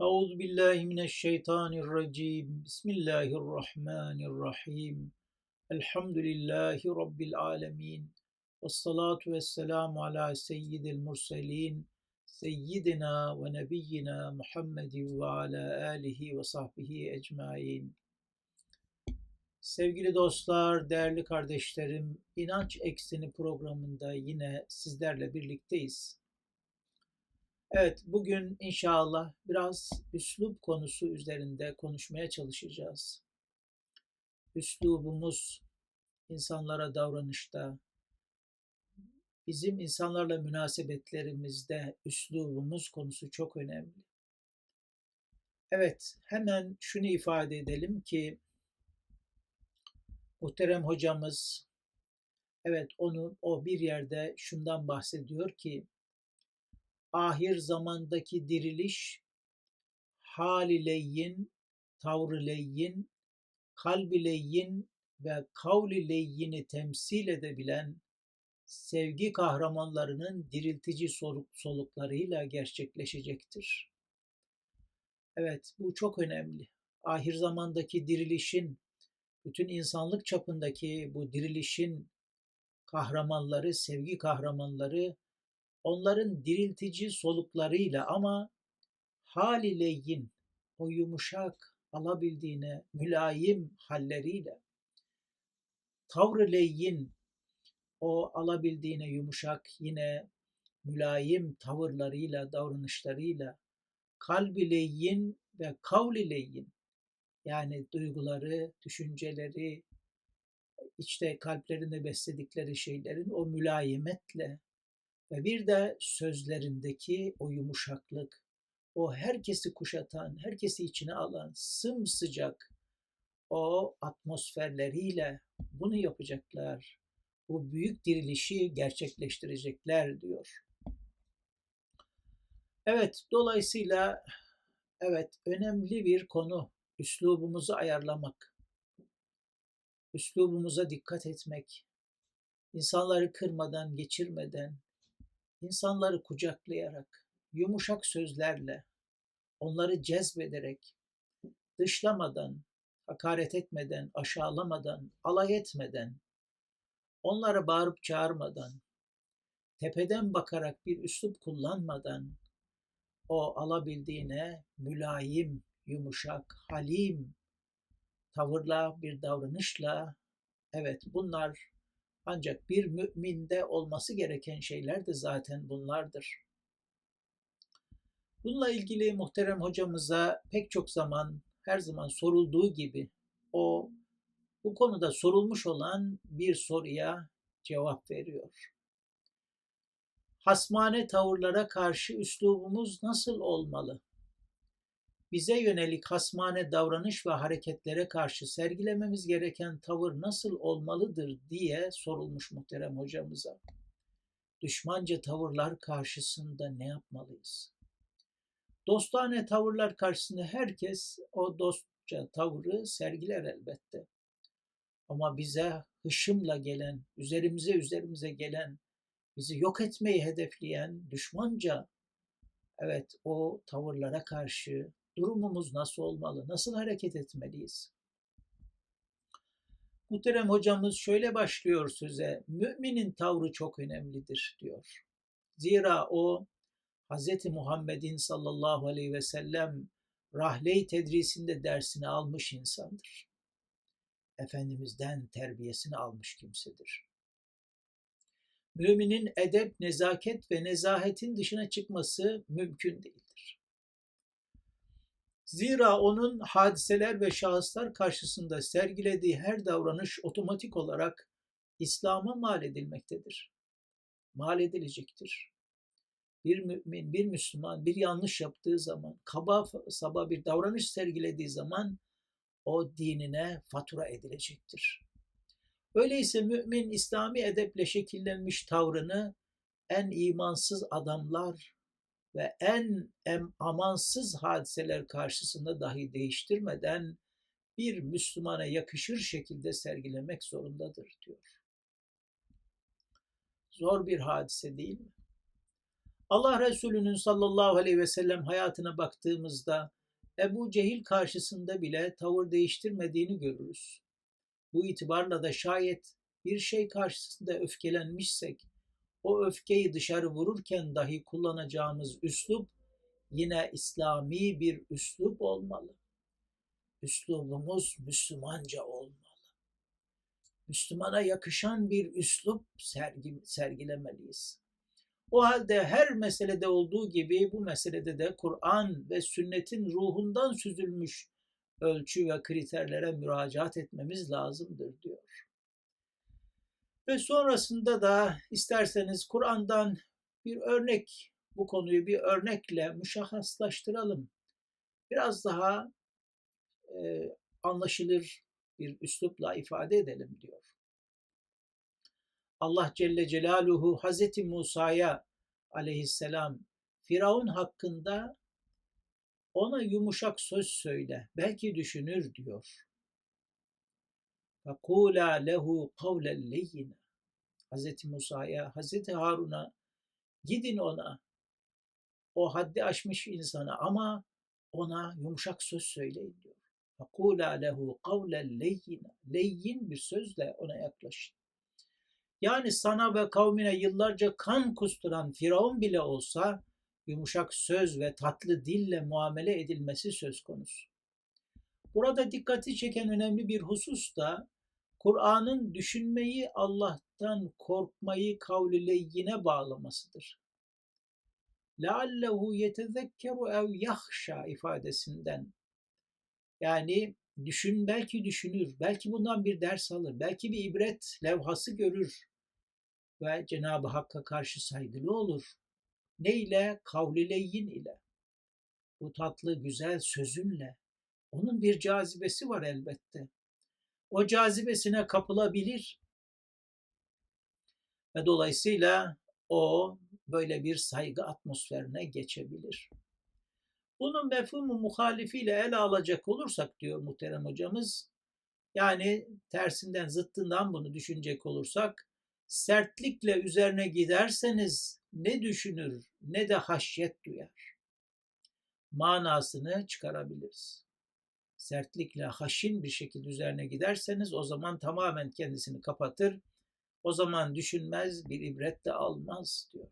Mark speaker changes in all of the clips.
Speaker 1: Euzu billahi mineşşeytanirracim. Bismillahirrahmanirrahim. Elhamdülillahi rabbil alamin. Ves salatu vesselamu ala seyyidil murselin. Seyyidina ve nebiyyina Muhammedin ve ala alihi ve sahbihi ecmain. Sevgili dostlar, değerli kardeşlerim, İnanç Ekseni programında yine sizlerle birlikteyiz. Evet, bugün inşallah biraz üslup konusu üzerinde konuşmaya çalışacağız. Üslubumuz insanlara davranışta, bizim insanlarla münasebetlerimizde üslubumuz konusu çok önemli. Evet, hemen şunu ifade edelim ki muhterem hocamız evet onu o bir yerde şundan bahsediyor ki ahir zamandaki diriliş hal-i leyyin, tavrı leyyin, kalb-i leyyin ve kavl-i leyyini temsil edebilen sevgi kahramanlarının diriltici soluk, soluklarıyla gerçekleşecektir. Evet, bu çok önemli. Ahir zamandaki dirilişin, bütün insanlık çapındaki bu dirilişin kahramanları, sevgi kahramanları onların diriltici soluklarıyla ama halileyin o yumuşak alabildiğine mülayim halleriyle tavrı leyyin o alabildiğine yumuşak yine mülayim tavırlarıyla davranışlarıyla kalbi leyyin ve kavli leyyin yani duyguları, düşünceleri, içte kalplerinde besledikleri şeylerin o mülayimetle ve bir de sözlerindeki o yumuşaklık, o herkesi kuşatan, herkesi içine alan sımsıcak o atmosferleriyle bunu yapacaklar. Bu büyük dirilişi gerçekleştirecekler diyor. Evet, dolayısıyla evet önemli bir konu üslubumuzu ayarlamak. Üslubumuza dikkat etmek. insanları kırmadan, geçirmeden, insanları kucaklayarak, yumuşak sözlerle, onları cezbederek, dışlamadan, hakaret etmeden, aşağılamadan, alay etmeden, onlara bağırıp çağırmadan, tepeden bakarak bir üslup kullanmadan, o alabildiğine mülayim, yumuşak, halim tavırla, bir davranışla, evet bunlar ancak bir müminde olması gereken şeyler de zaten bunlardır. Bununla ilgili muhterem hocamıza pek çok zaman her zaman sorulduğu gibi o bu konuda sorulmuş olan bir soruya cevap veriyor. Hasmane tavırlara karşı üslubumuz nasıl olmalı? Bize yönelik hasmane davranış ve hareketlere karşı sergilememiz gereken tavır nasıl olmalıdır diye sorulmuş muhterem hocamıza. Düşmanca tavırlar karşısında ne yapmalıyız? Dostane tavırlar karşısında herkes o dostça tavrı sergiler elbette. Ama bize hışımla gelen, üzerimize üzerimize gelen, bizi yok etmeyi hedefleyen düşmanca evet o tavırlara karşı Durumumuz nasıl olmalı? Nasıl hareket etmeliyiz? Muhterem hocamız şöyle başlıyor söze. Müminin tavrı çok önemlidir diyor. Zira o Hz. Muhammed'in sallallahu aleyhi ve sellem rahle tedrisinde dersini almış insandır. Efendimiz'den terbiyesini almış kimsedir. Müminin edep, nezaket ve nezahetin dışına çıkması mümkün değil. Zira onun hadiseler ve şahıslar karşısında sergilediği her davranış otomatik olarak İslam'a mal edilmektedir. Mal edilecektir. Bir mümin, bir Müslüman bir yanlış yaptığı zaman, kaba saba bir davranış sergilediği zaman o dinine fatura edilecektir. Öyleyse mümin İslami edeple şekillenmiş tavrını en imansız adamlar ve en em, amansız hadiseler karşısında dahi değiştirmeden bir Müslümana yakışır şekilde sergilemek zorundadır diyor. Zor bir hadise değil mi? Allah Resulü'nün sallallahu aleyhi ve sellem hayatına baktığımızda Ebu Cehil karşısında bile tavır değiştirmediğini görürüz. Bu itibarla da şayet bir şey karşısında öfkelenmişsek, o öfkeyi dışarı vururken dahi kullanacağımız üslup yine İslami bir üslup olmalı. Üslubumuz Müslümanca olmalı. Müslümana yakışan bir üslup sergi, sergilemeliyiz. O halde her meselede olduğu gibi bu meselede de Kur'an ve sünnetin ruhundan süzülmüş ölçü ve kriterlere müracaat etmemiz lazımdır diyor. Ve sonrasında da isterseniz Kur'an'dan bir örnek, bu konuyu bir örnekle müşahhaslaştıralım. Biraz daha e, anlaşılır bir üslupla ifade edelim diyor. Allah Celle Celaluhu Hazreti Musa'ya aleyhisselam Firavun hakkında ona yumuşak söz söyle, belki düşünür diyor. فَقُولَا lehu قَوْلًا لَيِّنَا Hazreti Musa'ya, Hazreti Harun'a gidin ona, o haddi aşmış insana ama ona yumuşak söz söyleyin diyor. فَقُولَا lehu قَوْلًا لَيِّنَا Leyyin bir sözle ona yaklaşın. Yani sana ve kavmine yıllarca kan kusturan Firavun bile olsa yumuşak söz ve tatlı dille muamele edilmesi söz konusu. Burada dikkati çeken önemli bir husus da Kur'an'ın düşünmeyi Allah'tan korkmayı kavliyle yine bağlamasıdır. لَعَلَّهُ يَتَذَكَّرُ ev yahşa ifadesinden yani düşün belki düşünür, belki bundan bir ders alır, belki bir ibret levhası görür ve Cenab-ı Hakk'a karşı saygılı olur. Ne ile? Kavlileyyin ile. Bu tatlı güzel sözünle. Onun bir cazibesi var elbette. O cazibesine kapılabilir. Ve dolayısıyla o böyle bir saygı atmosferine geçebilir. Bunun mefhumu muhalifiyle ele alacak olursak diyor muhterem hocamız, yani tersinden zıttından bunu düşünecek olursak, sertlikle üzerine giderseniz ne düşünür ne de haşyet duyar. Manasını çıkarabiliriz. Sertlikle haşin bir şekilde üzerine giderseniz o zaman tamamen kendisini kapatır. O zaman düşünmez, bir ibret de almaz diyor.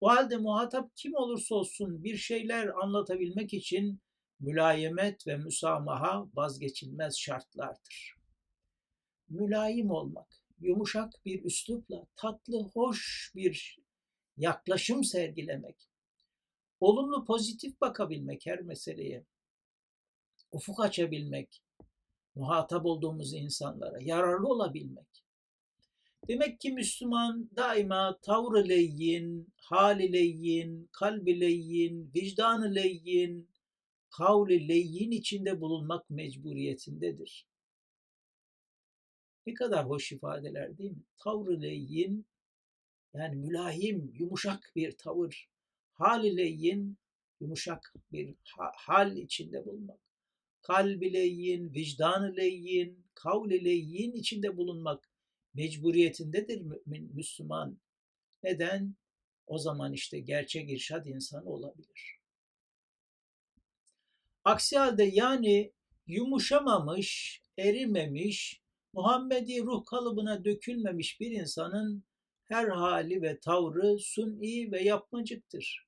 Speaker 1: O halde muhatap kim olursa olsun bir şeyler anlatabilmek için mülayemet ve müsamaha vazgeçilmez şartlardır. Mülayim olmak, yumuşak bir üslupla, tatlı, hoş bir yaklaşım sergilemek, olumlu pozitif bakabilmek her meseleye, ufuk açabilmek, muhatap olduğumuz insanlara yararlı olabilmek. Demek ki Müslüman daima tavrı leyyin, hali leyyin, kalbi leyyin, vicdanı leyyin, kavli leyyin içinde bulunmak mecburiyetindedir. Ne kadar hoş ifadeler değil mi? Tavrı leyyin, yani mülahim, yumuşak bir tavır. Hal leyyin, yumuşak bir hal içinde bulunmak. Kalbi leyyin, vicdanı leyyin, kavli leyyin içinde bulunmak mecburiyetindedir mümin, Müslüman. Neden? O zaman işte gerçek irşad insanı olabilir. Aksi halde yani yumuşamamış, erimemiş, Muhammedi ruh kalıbına dökülmemiş bir insanın her hali ve tavrı suni ve yapmacıktır.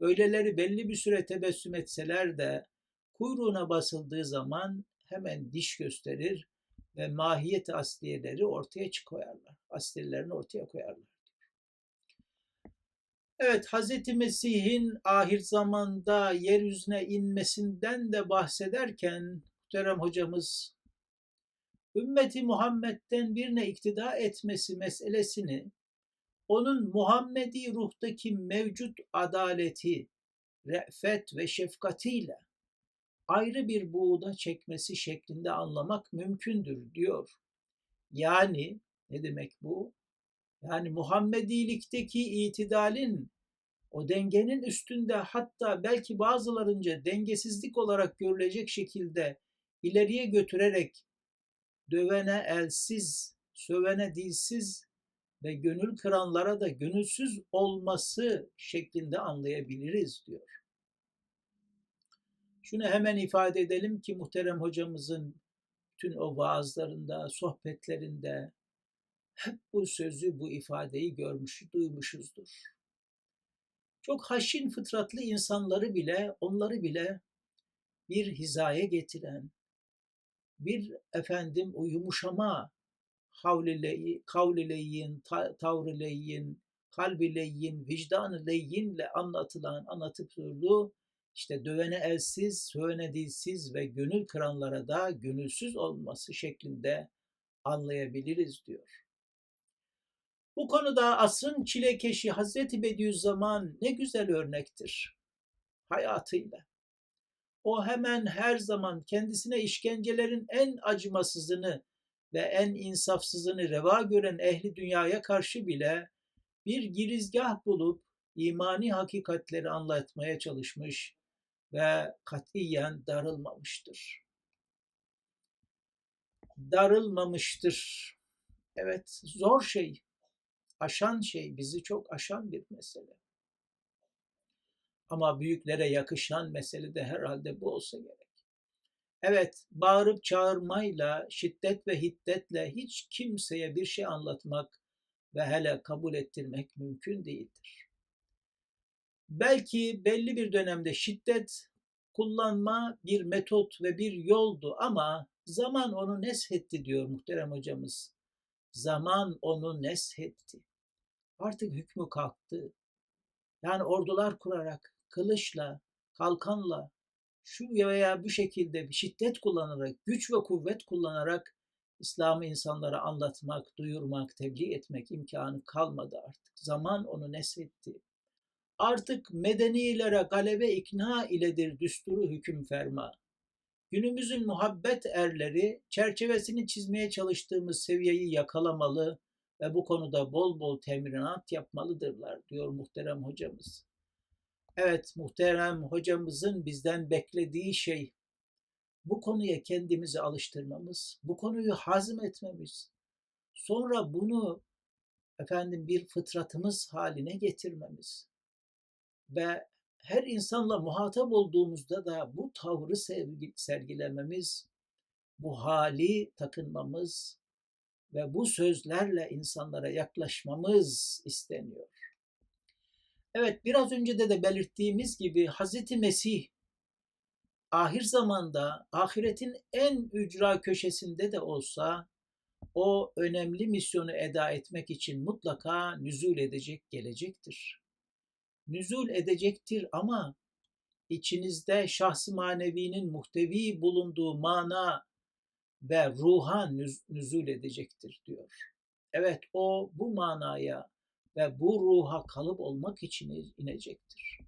Speaker 1: Öyleleri belli bir süre tebessüm etseler de kuyruğuna basıldığı zaman hemen diş gösterir ve mahiyet asliyeleri ortaya koyarlar. Asliyelerini ortaya koyarlar. Evet, Hz. Mesih'in ahir zamanda yeryüzüne inmesinden de bahsederken Muhterem hocamız ümmeti Muhammed'den birine iktida etmesi meselesini onun Muhammedi ruhtaki mevcut adaleti, re'fet ve şefkatiyle ayrı bir buğda çekmesi şeklinde anlamak mümkündür diyor. Yani ne demek bu? Yani Muhammedilikteki itidalin o dengenin üstünde hatta belki bazılarınca dengesizlik olarak görülecek şekilde ileriye götürerek dövene elsiz, sövene dilsiz ve gönül kıranlara da gönülsüz olması şeklinde anlayabiliriz diyor. Şunu hemen ifade edelim ki muhterem hocamızın bütün o vaazlarında, sohbetlerinde hep bu sözü, bu ifadeyi görmüş, duymuşuzdur. Çok haşin fıtratlı insanları bile, onları bile bir hizaya getiren, bir efendim o yumuşama kavlileyin, tavrileyin, kalbileyin, vicdanı leyinle anlatılan, anlatıp durduğu işte dövene elsiz, sövene dilsiz ve gönül kıranlara da gönülsüz olması şeklinde anlayabiliriz diyor. Bu konuda asrın çilekeşi Hazreti Bediüzzaman ne güzel örnektir hayatıyla. O hemen her zaman kendisine işkencelerin en acımasızını ve en insafsızını reva gören ehli dünyaya karşı bile bir girizgah bulup imani hakikatleri anlatmaya çalışmış ve katiyen darılmamıştır. Darılmamıştır. Evet, zor şey, aşan şey, bizi çok aşan bir mesele. Ama büyüklere yakışan mesele de herhalde bu olsa gerek. Evet, bağırıp çağırmayla, şiddet ve hiddetle hiç kimseye bir şey anlatmak ve hele kabul ettirmek mümkün değildir. Belki belli bir dönemde şiddet kullanma bir metot ve bir yoldu ama zaman onu neshetti diyor muhterem hocamız. Zaman onu neshetti. Artık hükmü kalktı. Yani ordular kurarak, kılıçla, kalkanla, şu veya bu şekilde şiddet kullanarak, güç ve kuvvet kullanarak İslam'ı insanlara anlatmak, duyurmak, tebliğ etmek imkanı kalmadı artık. Zaman onu neshetti. Artık medenilere galebe ikna iledir düsturu hüküm ferma. Günümüzün muhabbet erleri çerçevesini çizmeye çalıştığımız seviyeyi yakalamalı ve bu konuda bol bol temrinat yapmalıdırlar diyor muhterem hocamız. Evet muhterem hocamızın bizden beklediği şey bu konuya kendimizi alıştırmamız, bu konuyu hazmetmemiz, sonra bunu efendim bir fıtratımız haline getirmemiz ve her insanla muhatap olduğumuzda da bu tavrı sergilememiz, bu hali takınmamız ve bu sözlerle insanlara yaklaşmamız isteniyor. Evet biraz önce de de belirttiğimiz gibi Hazreti Mesih ahir zamanda ahiretin en ücra köşesinde de olsa o önemli misyonu eda etmek için mutlaka nüzul edecek gelecektir. Nüzul edecektir ama içinizde şahsı manevinin muhtevi bulunduğu mana ve ruha nüzul edecektir diyor. Evet o bu manaya ve bu ruha kalıp olmak için inecektir.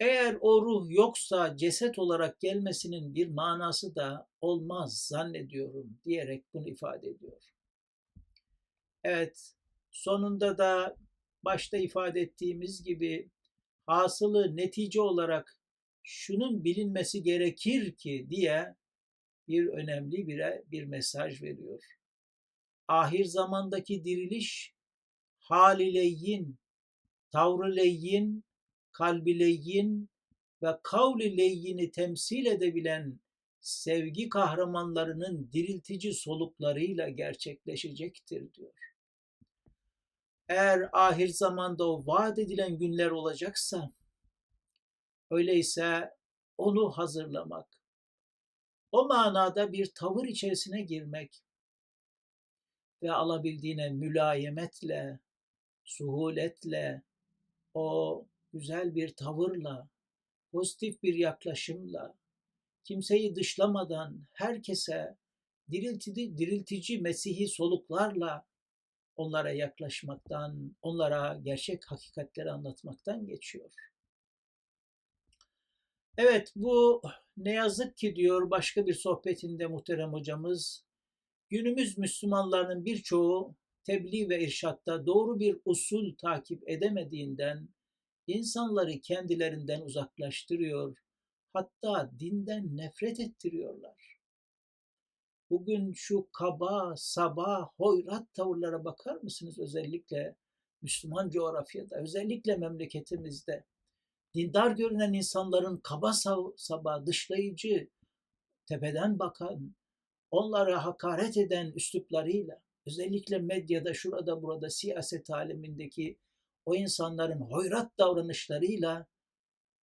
Speaker 1: Eğer o ruh yoksa ceset olarak gelmesinin bir manası da olmaz zannediyorum diyerek bunu ifade ediyor. Evet, sonunda da başta ifade ettiğimiz gibi hasılı netice olarak şunun bilinmesi gerekir ki diye bir önemli bir, bir mesaj veriyor. Ahir zamandaki diriliş halileyin, tavrıleyin, kalbileyin ve kavlileyini temsil edebilen sevgi kahramanlarının diriltici soluklarıyla gerçekleşecektir diyor. Eğer ahir zamanda o vaat edilen günler olacaksa, öyleyse onu hazırlamak, o manada bir tavır içerisine girmek ve alabildiğine mülayemetle, suhuletle, o güzel bir tavırla, pozitif bir yaklaşımla, kimseyi dışlamadan herkese diriltici, diriltici Mesih'i soluklarla onlara yaklaşmaktan, onlara gerçek hakikatleri anlatmaktan geçiyor. Evet bu ne yazık ki diyor başka bir sohbetinde muhterem hocamız, günümüz Müslümanlarının birçoğu tebliğ ve irşatta doğru bir usul takip edemediğinden insanları kendilerinden uzaklaştırıyor, hatta dinden nefret ettiriyorlar. Bugün şu kaba, saba, hoyrat tavırlara bakar mısınız özellikle Müslüman coğrafyada, özellikle memleketimizde? Dindar görünen insanların kaba saba, dışlayıcı, tepeden bakan, onlara hakaret eden üsluplarıyla, özellikle medyada, şurada burada, siyaset alemindeki o insanların hoyrat davranışlarıyla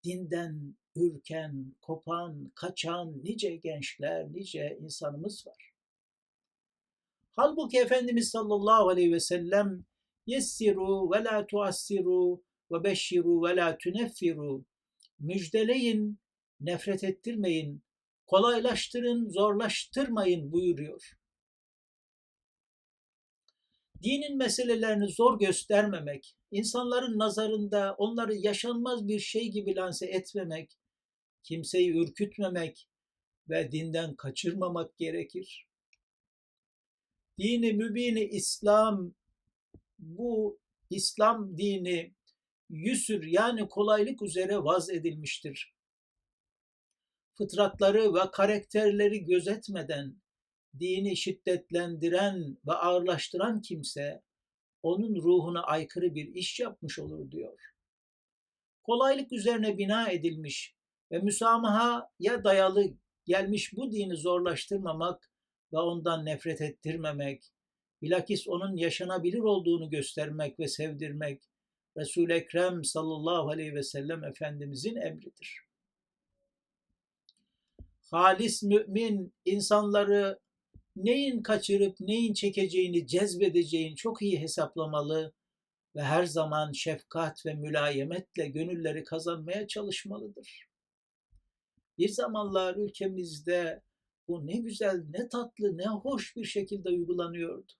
Speaker 1: dinden ürken, kopan, kaçan nice gençler, nice insanımız var. Halbuki Efendimiz sallallahu aleyhi ve sellem yessiru ve la tuassiru ve beşşiru ve la tuneffiru müjdeleyin, nefret ettirmeyin, kolaylaştırın, zorlaştırmayın buyuruyor. Dinin meselelerini zor göstermemek, insanların nazarında onları yaşanmaz bir şey gibi lanse etmemek, kimseyi ürkütmemek ve dinden kaçırmamak gerekir. Dini mübini İslam bu İslam dini yüsür yani kolaylık üzere vaz edilmiştir. Fıtratları ve karakterleri gözetmeden dini şiddetlendiren ve ağırlaştıran kimse onun ruhuna aykırı bir iş yapmış olur diyor. Kolaylık üzerine bina edilmiş ve müsamahaya dayalı gelmiş bu dini zorlaştırmamak ve ondan nefret ettirmemek, bilakis onun yaşanabilir olduğunu göstermek ve sevdirmek Resul-i Ekrem sallallahu aleyhi ve sellem Efendimizin emridir. Halis mümin insanları neyin kaçırıp neyin çekeceğini, cezbedeceğini çok iyi hesaplamalı ve her zaman şefkat ve mülayemetle gönülleri kazanmaya çalışmalıdır. Bir zamanlar ülkemizde bu ne güzel, ne tatlı, ne hoş bir şekilde uygulanıyordu.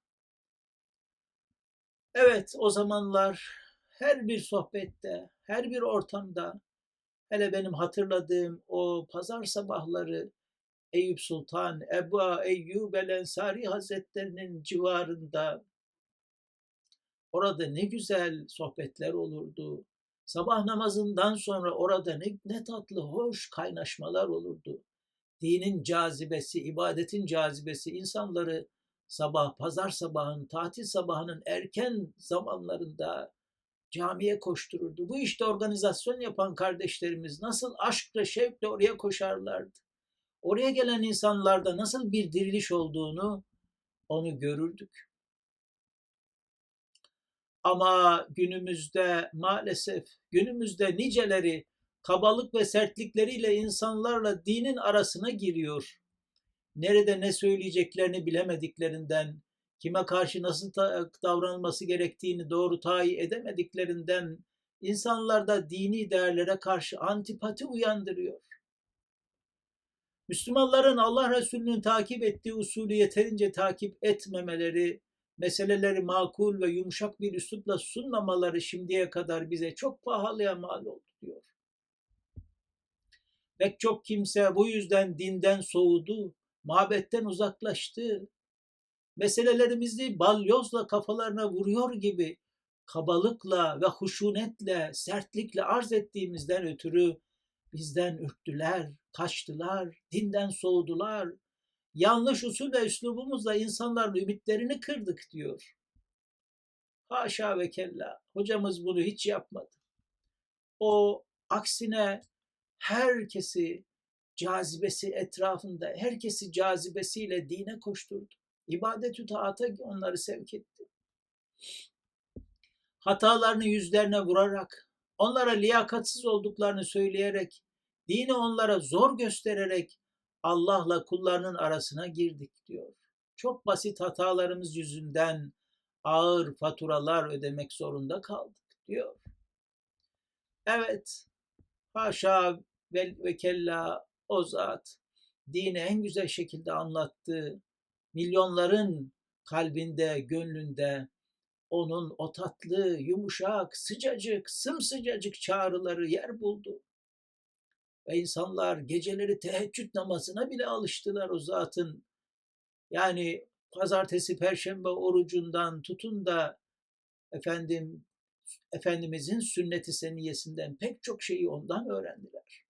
Speaker 1: Evet, o zamanlar her bir sohbette, her bir ortamda, hele benim hatırladığım o pazar sabahları Eyüp Sultan, Ebu Eyyub el Ensari Hazretlerinin civarında orada ne güzel sohbetler olurdu. Sabah namazından sonra orada ne, ne tatlı, hoş kaynaşmalar olurdu. Dinin cazibesi, ibadetin cazibesi insanları sabah, pazar sabahın, tatil sabahının erken zamanlarında camiye koştururdu. Bu işte organizasyon yapan kardeşlerimiz nasıl aşkla, şevkle oraya koşarlardı. Oraya gelen insanlarda nasıl bir diriliş olduğunu onu görürdük. Ama günümüzde maalesef günümüzde niceleri kabalık ve sertlikleriyle insanlarla dinin arasına giriyor. Nerede ne söyleyeceklerini bilemediklerinden, kime karşı nasıl davranılması gerektiğini doğru tayin edemediklerinden insanlarda dini değerlere karşı antipati uyandırıyor. Müslümanların Allah Resulü'nün takip ettiği usulü yeterince takip etmemeleri, meseleleri makul ve yumuşak bir üslupla sunmamaları şimdiye kadar bize çok pahalıya mal oldu diyor. Pek çok kimse bu yüzden dinden soğudu, mabetten uzaklaştı. Meselelerimizi balyozla kafalarına vuruyor gibi kabalıkla ve huşunetle, sertlikle arz ettiğimizden ötürü bizden ürktüler, kaçtılar, dinden soğudular. Yanlış usul ve üslubumuzla insanların ümitlerini kırdık diyor. Haşa ve kella. Hocamız bunu hiç yapmadı. O aksine herkesi cazibesi etrafında, herkesi cazibesiyle dine koşturdu. İbadet-ü taata onları sevk etti. Hatalarını yüzlerine vurarak, onlara liyakatsız olduklarını söyleyerek, dini onlara zor göstererek Allah'la kullarının arasına girdik diyor. Çok basit hatalarımız yüzünden ağır faturalar ödemek zorunda kaldık diyor. Evet, haşa ve, ve kella o zat dini en güzel şekilde anlattı. Milyonların kalbinde, gönlünde onun o tatlı, yumuşak, sıcacık, sımsıcacık çağrıları yer buldu. Ve insanlar geceleri teheccüd namazına bile alıştılar o zatın. Yani pazartesi, perşembe orucundan tutun da efendim Efendimizin sünneti seniyesinden pek çok şeyi ondan öğrendiler.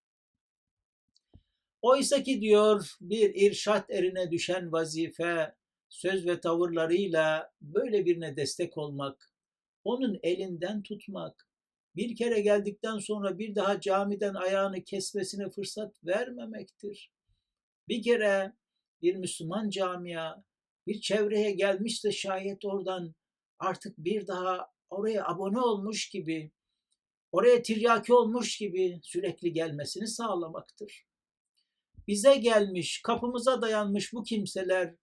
Speaker 1: Oysa ki diyor bir irşat erine düşen vazife söz ve tavırlarıyla böyle birine destek olmak, onun elinden tutmak, bir kere geldikten sonra bir daha camiden ayağını kesmesine fırsat vermemektir. Bir kere bir Müslüman camia bir çevreye gelmişse şayet oradan artık bir daha oraya abone olmuş gibi, oraya tiryaki olmuş gibi sürekli gelmesini sağlamaktır. Bize gelmiş, kapımıza dayanmış bu kimseler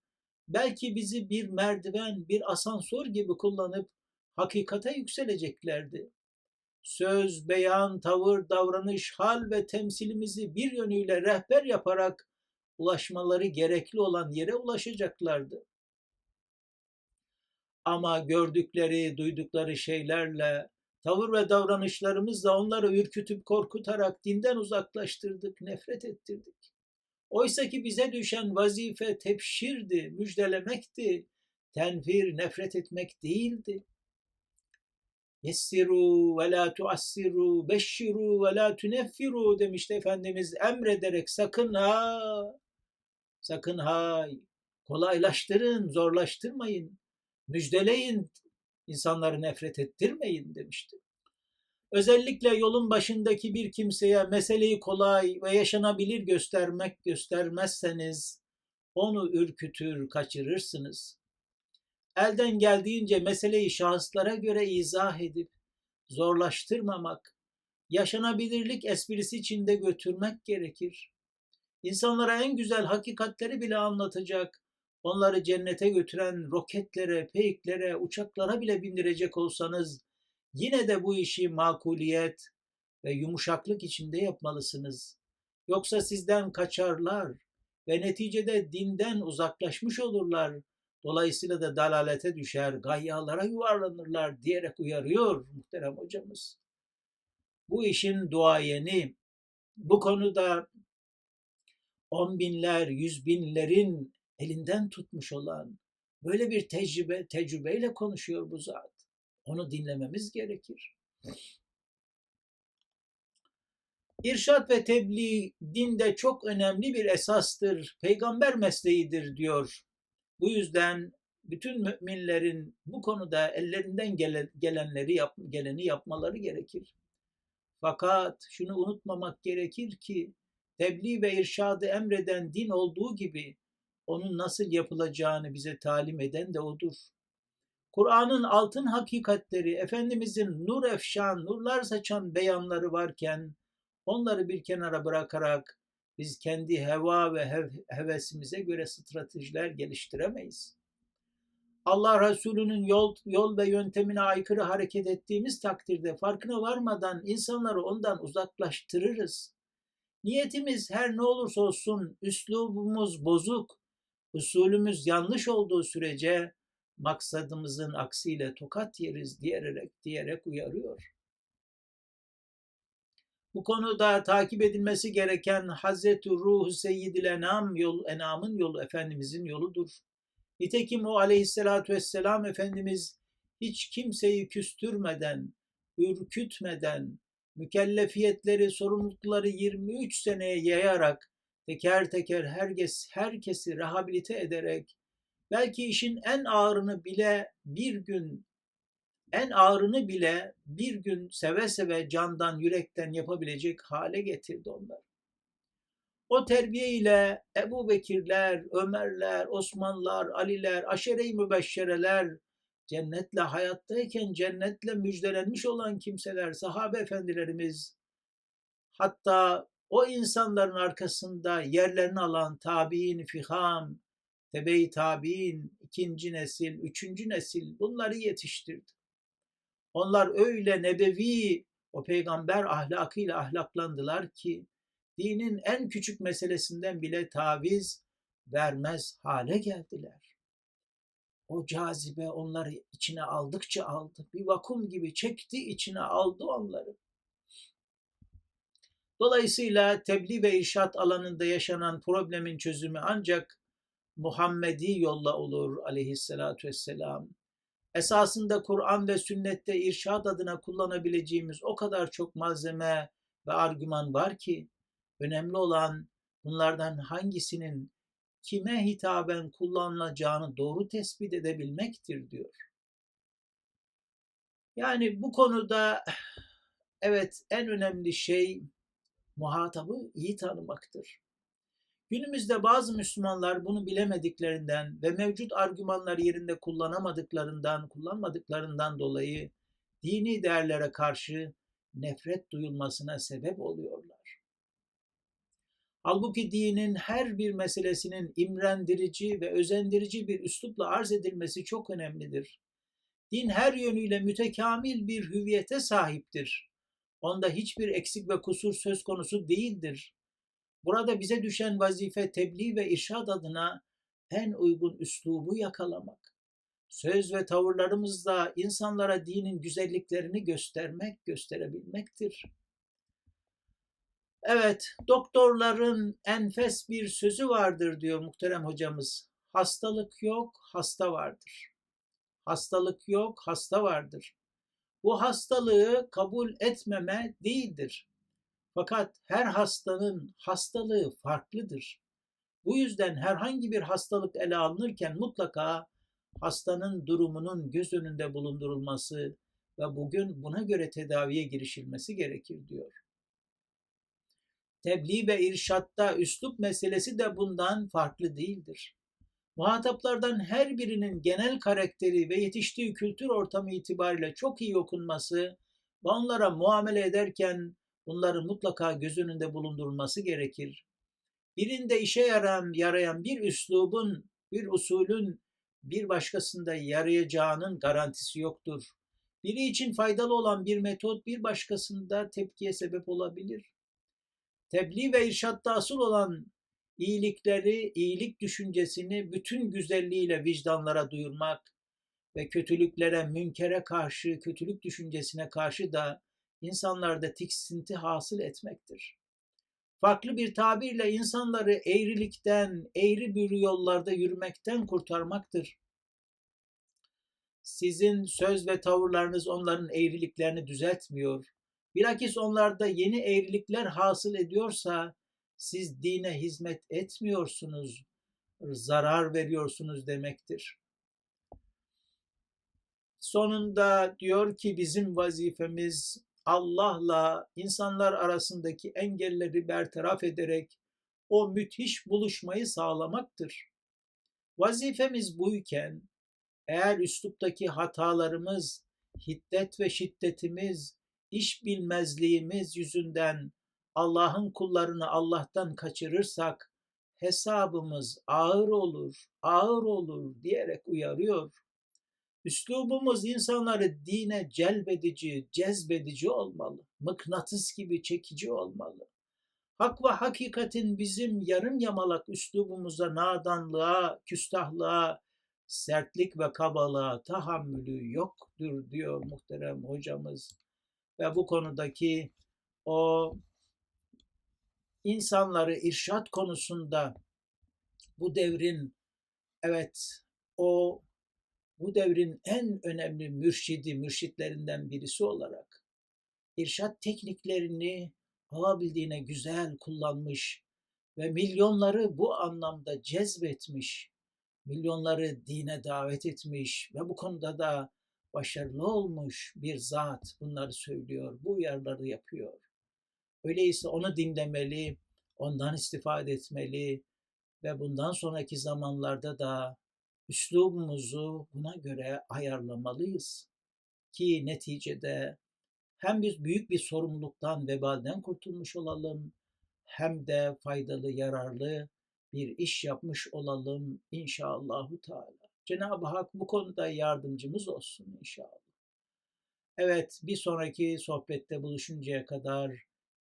Speaker 1: belki bizi bir merdiven, bir asansör gibi kullanıp hakikate yükseleceklerdi. Söz, beyan, tavır, davranış, hal ve temsilimizi bir yönüyle rehber yaparak ulaşmaları gerekli olan yere ulaşacaklardı. Ama gördükleri, duydukları şeylerle, tavır ve davranışlarımızla onları ürkütüp korkutarak dinden uzaklaştırdık, nefret ettirdik. Oysa ki bize düşen vazife tepşirdi, müjdelemekti, tenfir, nefret etmek değildi. Yessiru ve la tuassiru, beşşiru ve la tuneffiru demişti Efendimiz emrederek sakın ha, sakın ha, kolaylaştırın, zorlaştırmayın, müjdeleyin, insanları nefret ettirmeyin demişti. Özellikle yolun başındaki bir kimseye meseleyi kolay ve yaşanabilir göstermek göstermezseniz onu ürkütür, kaçırırsınız. Elden geldiğince meseleyi şahıslara göre izah edip zorlaştırmamak, yaşanabilirlik esprisi içinde götürmek gerekir. İnsanlara en güzel hakikatleri bile anlatacak, onları cennete götüren roketlere, peyiklere, uçaklara bile bindirecek olsanız Yine de bu işi makuliyet ve yumuşaklık içinde yapmalısınız. Yoksa sizden kaçarlar ve neticede dinden uzaklaşmış olurlar. Dolayısıyla da dalalete düşer, gayyalara yuvarlanırlar diyerek uyarıyor muhterem hocamız. Bu işin duayeni, bu konuda on binler, yüz binlerin elinden tutmuş olan böyle bir tecrübe, tecrübeyle konuşuyor bu zat. Onu dinlememiz gerekir. İrşat ve tebliğ dinde çok önemli bir esastır, peygamber mesleğidir diyor. Bu yüzden bütün müminlerin bu konuda ellerinden gelenleri yap, geleni yapmaları gerekir. Fakat şunu unutmamak gerekir ki tebliğ ve irşadı emreden din olduğu gibi onun nasıl yapılacağını bize talim eden de odur. Kur'an'ın altın hakikatleri, Efendimizin nur efşan, nurlar saçan beyanları varken onları bir kenara bırakarak biz kendi heva ve hev hevesimize göre stratejiler geliştiremeyiz. Allah Resulü'nün yol, yol ve yöntemine aykırı hareket ettiğimiz takdirde farkına varmadan insanları ondan uzaklaştırırız. Niyetimiz her ne olursa olsun üslubumuz bozuk, usulümüz yanlış olduğu sürece maksadımızın aksiyle tokat yeriz diyerek diyerek uyarıyor. Bu konuda takip edilmesi gereken Hazreti Ruh Seyyidil Enam yol, Enam'ın yolu Efendimizin yoludur. Nitekim o aleyhissalatü vesselam Efendimiz hiç kimseyi küstürmeden, ürkütmeden, mükellefiyetleri, sorumlulukları 23 seneye yayarak teker teker herkes herkesi rehabilite ederek belki işin en ağırını bile bir gün en ağırını bile bir gün seve seve candan yürekten yapabilecek hale getirdi onlar. O terbiye ile Ebu Bekirler, Ömerler, Osmanlar, Aliler, aşere-i mübeşşereler, cennetle hayattayken cennetle müjdelenmiş olan kimseler, sahabe efendilerimiz, hatta o insanların arkasında yerlerini alan tabi'in, fiham, tebe-i tabi'in, ikinci nesil, üçüncü nesil bunları yetiştirdi. Onlar öyle nebevi o peygamber ahlakıyla ahlaklandılar ki dinin en küçük meselesinden bile taviz vermez hale geldiler. O cazibe onları içine aldıkça aldı. Bir vakum gibi çekti içine aldı onları. Dolayısıyla tebliğ ve irşat alanında yaşanan problemin çözümü ancak Muhammedi yolla olur aleyhissalatü vesselam. Esasında Kur'an ve sünnette irşad adına kullanabileceğimiz o kadar çok malzeme ve argüman var ki önemli olan bunlardan hangisinin kime hitaben kullanılacağını doğru tespit edebilmektir diyor. Yani bu konuda evet en önemli şey muhatabı iyi tanımaktır. Günümüzde bazı Müslümanlar bunu bilemediklerinden ve mevcut argümanlar yerinde kullanamadıklarından, kullanmadıklarından dolayı dini değerlere karşı nefret duyulmasına sebep oluyorlar. Halbuki dinin her bir meselesinin imrendirici ve özendirici bir üslupla arz edilmesi çok önemlidir. Din her yönüyle mütekamil bir hüviyete sahiptir. Onda hiçbir eksik ve kusur söz konusu değildir. Burada bize düşen vazife tebliğ ve irşad adına en uygun üslubu yakalamak. Söz ve tavırlarımızla insanlara dinin güzelliklerini göstermek, gösterebilmektir. Evet, doktorların enfes bir sözü vardır diyor muhterem hocamız. Hastalık yok, hasta vardır. Hastalık yok, hasta vardır. Bu hastalığı kabul etmeme değildir. Fakat her hastanın hastalığı farklıdır. Bu yüzden herhangi bir hastalık ele alınırken mutlaka hastanın durumunun göz önünde bulundurulması ve bugün buna göre tedaviye girişilmesi gerekir diyor. Tebliğ ve irşatta üslup meselesi de bundan farklı değildir. Muhataplardan her birinin genel karakteri ve yetiştiği kültür ortamı itibariyle çok iyi okunması ve onlara muamele ederken bunların mutlaka göz önünde bulundurulması gerekir. Birinde işe yarayan, yarayan bir üslubun, bir usulün bir başkasında yarayacağının garantisi yoktur. Biri için faydalı olan bir metot bir başkasında tepkiye sebep olabilir. Tebliğ ve irşatta asıl olan iyilikleri, iyilik düşüncesini bütün güzelliğiyle vicdanlara duyurmak ve kötülüklere, münkere karşı, kötülük düşüncesine karşı da insanlarda tiksinti hasıl etmektir. Farklı bir tabirle insanları eğrilikten, eğri bir yollarda yürümekten kurtarmaktır. Sizin söz ve tavırlarınız onların eğriliklerini düzeltmiyor. Bilakis onlarda yeni eğrilikler hasıl ediyorsa siz dine hizmet etmiyorsunuz, zarar veriyorsunuz demektir. Sonunda diyor ki bizim vazifemiz Allah'la insanlar arasındaki engelleri bertaraf ederek o müthiş buluşmayı sağlamaktır. Vazifemiz buyken eğer üsluptaki hatalarımız, hiddet ve şiddetimiz, iş bilmezliğimiz yüzünden Allah'ın kullarını Allah'tan kaçırırsak hesabımız ağır olur, ağır olur diyerek uyarıyor. Üslubumuz insanları dine celbedici, cezbedici olmalı. Mıknatıs gibi çekici olmalı. Hak ve hakikatin bizim yarım yamalak üslubumuza nadanlığa, küstahlığa, sertlik ve kabalığa tahammülü yoktur diyor muhterem hocamız. Ve bu konudaki o insanları irşat konusunda bu devrin evet o bu devrin en önemli mürşidi, mürşitlerinden birisi olarak irşat tekniklerini alabildiğine güzel kullanmış ve milyonları bu anlamda cezbetmiş, milyonları dine davet etmiş ve bu konuda da başarılı olmuş bir zat bunları söylüyor, bu uyarıları yapıyor. Öyleyse onu dinlemeli, ondan istifade etmeli ve bundan sonraki zamanlarda da üslubumuzu buna göre ayarlamalıyız. Ki neticede hem biz büyük bir sorumluluktan, vebalden kurtulmuş olalım, hem de faydalı, yararlı bir iş yapmış olalım inşallahü teala. Cenab-ı Hak bu konuda yardımcımız olsun inşallah. Evet, bir sonraki sohbette buluşuncaya kadar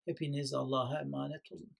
Speaker 1: hepiniz Allah'a emanet olun.